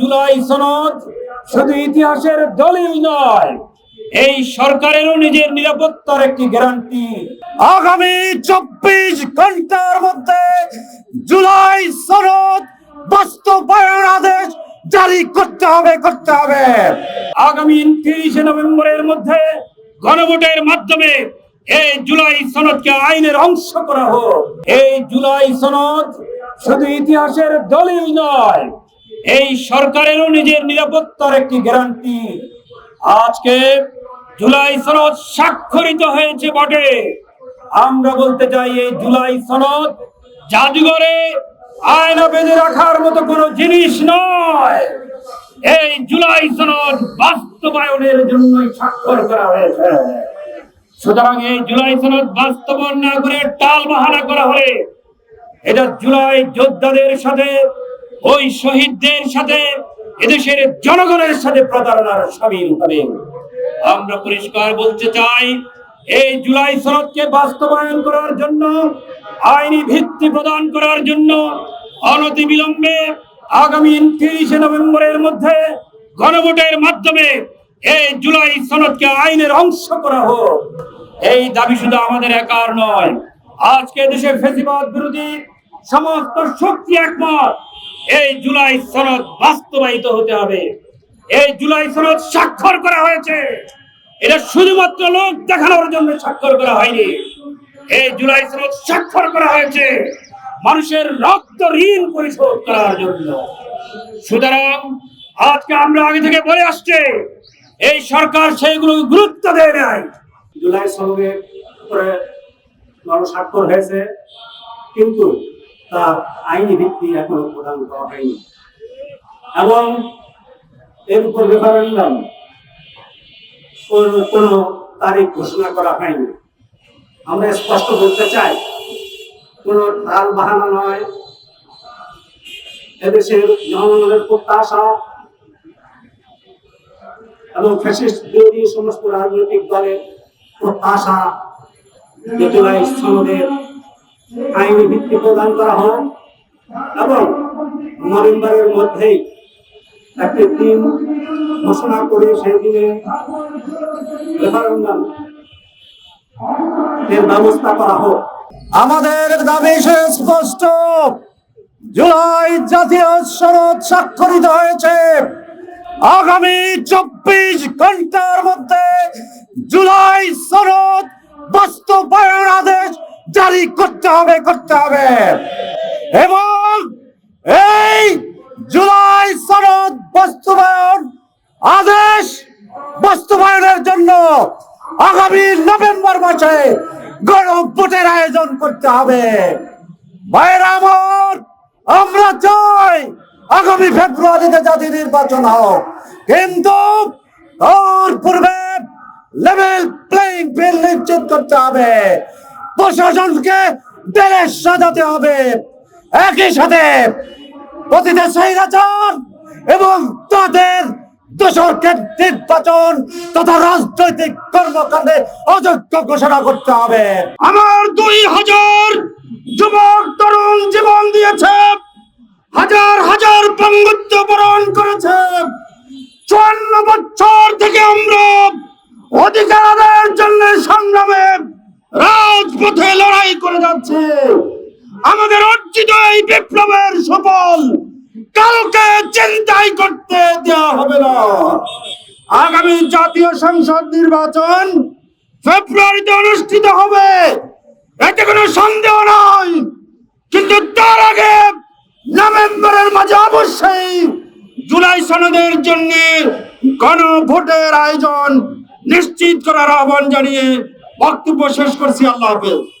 জুলাই সনদ শুধু ইতিহাসের দলিল নয় এই সরকারেরও নিজের নিরাপত্তার একটি গ্যারান্টি আগামী চব্বিশ ঘণ্টার মধ্যে জুলাই সনদ বাস্তবায়ন আদেশ জারি করতে হবে করতে হবে। আগামী তিরিশে নভেম্বরের মধ্যে গণভোটের মাধ্যমে এই জুলাই সনদকে আইনের অংশ করা হোক। এই জুলাই সনদ শুধু ইতিহাসের দলিল নয় এই সরকারেরও নিজের নিরাপত্তার একটি গ্যারান্টি। আজকে জুলাই সনদ স্বাক্ষরিত হয়েছে বটে। আমরা বলতে চাই এই জুলাই সনদ জাদুঘরে আয়না বেঁধে রাখার মতো কোনো জিনিস নয়। এই জুলাই সনদ বাস্তবায়নের জন্যই স্বাক্ষর করা হয়েছে। সুতরাং এই জুলাই সনদ বাস্তবায়ন না করে টাল বাহানা করা হলে এটা জুলাই যোদ্ধাদের সাথে ওই শহীদদের সাথে এদেশের জনগণের সাথে প্রতারণার সামিল হবে। আমরা পরিষ্কার বলতে চাই, এই জুলাই সনদকে বাস্তবায়ন করার জন্য, আইনি ভিত্তি প্রদান করার জন্য অনতি বিলম্বে আগামী তিরিশে নভেম্বরের মধ্যে গণভোটের মাধ্যমে এই জুলাই সনদকে আইনের অংশ করা হোক। এই দাবি শুধু আমাদের একার নয়, আজকে দেশের ফেসিবাদ বিরোধী সমস্ত শক্তি একমত। এই জুলাই সনদ বাস্তবায়িত হতে হবে। এই জুলাই সনদ স্বাক্ষর করা হয়েছে। এটা শুধুমাত্র লোক দেখানোর জন্য স্বাক্ষর করা হয়নি। এই জুলাই সনদ স্বাক্ষর করা হয়েছে মানুষের রক্ত ঋণ পরিশোধ করার জন্য। সুতরাং আজকে আমরা আগে থেকে বলে আসছে, এই সরকার সেইগুলো গুরুত্ব দেয় নাই। জুলাই সনদের উপরে মানুষ স্বাক্ষর হয়েছে, কিন্তু তার আইনি ভিত্তি এখনও প্রদান করা হয়নি। এবং এর উপর রেফারেন্ডাম কোনো তারিখ ঘোষণা করা হয়নি। আমরা স্পষ্ট বলতে চাই, কোনো ঢাল বাহানা নয়। এদেশের জনগণের প্রত্যাশা এবং ফ্যাসিস্ট বিরোধী সমস্ত রাজনৈতিক দলের প্রত্যাশা জুলাই সনদের আইনি ভিত্তি প্রদান করা হোক এবং নভেম্বরের মধ্যেই একটি দিন ঘোষণা করে সেই দিনে এর ব্যবস্থা করা হোক। আমাদের দাবি স্পষ্ট। জুলাই জাতীয় সনদ স্বাক্ষরিত হয়েছে। আগামী চব্বিশ ঘণ্টার মধ্যে জুলাই সনদ বাস্তবায়ন আদেশ জারি করতে হবে করতে হবে। এবং এই জুলাই সনদ বাস্তবায়ন আদেশ বাস্তবায়নের জন্য আগামী নভেম্বর মাসে গণভোটের আয়োজন করতে হবে। আমরা চাই আগামী ফেব্রুয়ারিতে জাতি নির্বাচন হোক। কিন্তু তার পূর্বে লেভেল প্লেইং ফিল্ড নিশ্চিত করতে হবে। প্রশাসনকে দেশ সাজাতে হবে। একই সাথে অতীতে স্বৈরাচার এবং তাদের দোষরকে নির্বাচন তথা রাজনৈতিক কর্মকাণ্ডে অযোগ্য ঘোষণা করতে হবে। আমার দুই হাজার যুবক তরুণ জীবন দিয়েছে, হাজার হাজার পঙ্গুত্ব বরণ করেছে। চুয়ান্ন বছর থেকে আমরা অধিকারের জন্য সংগ্রামে রাজপথে লড়াই করে যাচ্ছে। আমাদের অর্জিত এই বিপ্লবের সফল কালকে চিন্তাই করতে দেওয়া হবে না। আগামী জাতীয় সংসদ নির্বাচন ফেব্রুয়ারিতে অনুষ্ঠিত হবে। এতে কোনো সন্দেহ নয় কিন্তু তার আগে নভেম্বরের মাঝে অবশ্যই জুলাই সনদের জন্য গণভোটের আয়োজন নিশ্চিত করার আহ্বান জানিয়ে বক্তব্য শেষ করছি আল্লাহ হাফেজ।